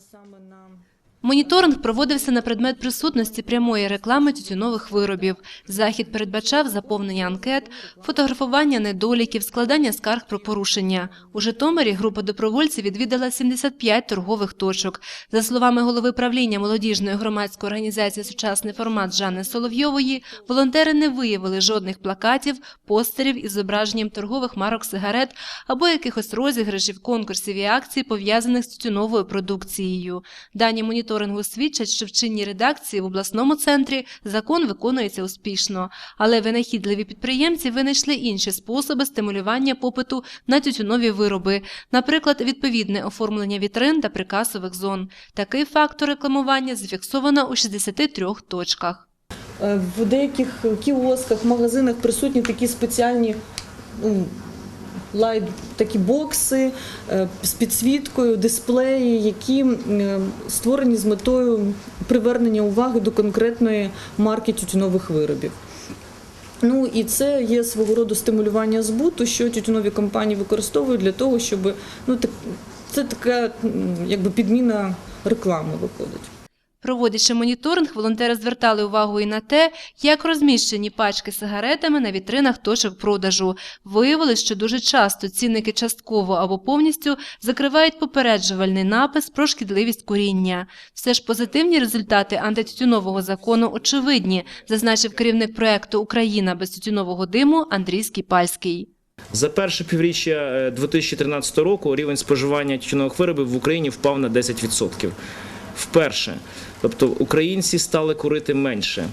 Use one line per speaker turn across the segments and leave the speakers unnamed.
саме на
Моніторинг проводився на предмет присутності прямої реклами тютюнових виробів. Захід передбачав заповнення анкет, фотографування недоліків, складання скарг про порушення. У Житомирі група добровольців відвідала 75 торгових точок. За словами голови правління молодіжної громадської організації «Сучасний формат» Жанни Соловйової, волонтери не виявили жодних плакатів, постерів із зображенням торгових марок сигарет або якихось розіграшів, конкурсів і акцій, пов'язаних з тютюновою продукцією. Дані моніторингу свідчать, що в чинній редакції в обласному центрі закон виконується успішно, але винахідливі підприємці винайшли інші способи стимулювання попиту на тютюнові вироби, наприклад, відповідне оформлення вітрин та прикасових зон. Такий фактор рекламування зафіксовано у 63 точках.
Е, В деяких кіосках, магазинах присутні такі спеціальні ну, лайт, такі бокси е, з підсвіткою, дисплеї, які е, створені з метою привернення уваги до конкретної марки тютюнових виробів. Ну і це є свого роду стимулювання збуту, що тютюнові компанії використовують для того, щоб ну це така якби підміна реклами виходить.
Проводячи моніторинг, волонтери звертали увагу і на те, як розміщені пачки сигаретами на вітринах точок продажу. Виявилось, що дуже часто цінники частково або повністю закривають попереджувальний напис про шкідливість куріння. Все ж позитивні результати антитютюнового закону очевидні, зазначив керівник проекту Україна без тютюнового диму Андрій Скіпальський.
За перше півріччя е, 2013 року рівень споживання тютюнових виробів в Україні впав на 10%. Вперше. Тобто українці стали курити менше.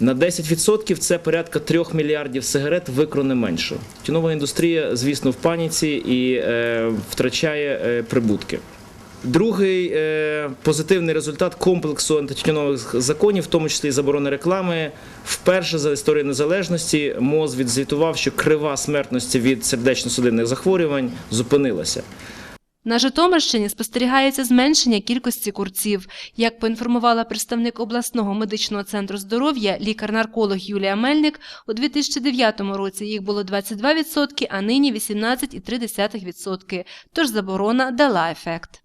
На 10% це порядка 3 мільярдів сигарет викроне менше. Тютюнова індустрія, звісно, в паніці і е, втрачає е, прибутки. Другий е, позитивний результат комплексу антитютюнових законів, в тому числі і заборони реклами. Вперше за історію незалежності МОЗ відзвітував, що крива смертності від сердечно-судинних захворювань зупинилася.
На Житомирщині спостерігається зменшення кількості курців. Як поінформувала представник обласного медичного центру здоров'я, лікар-нарколог Юлія Мельник, у 2009 році їх було 22%, а нині 18,3%. Тож заборона дала ефект.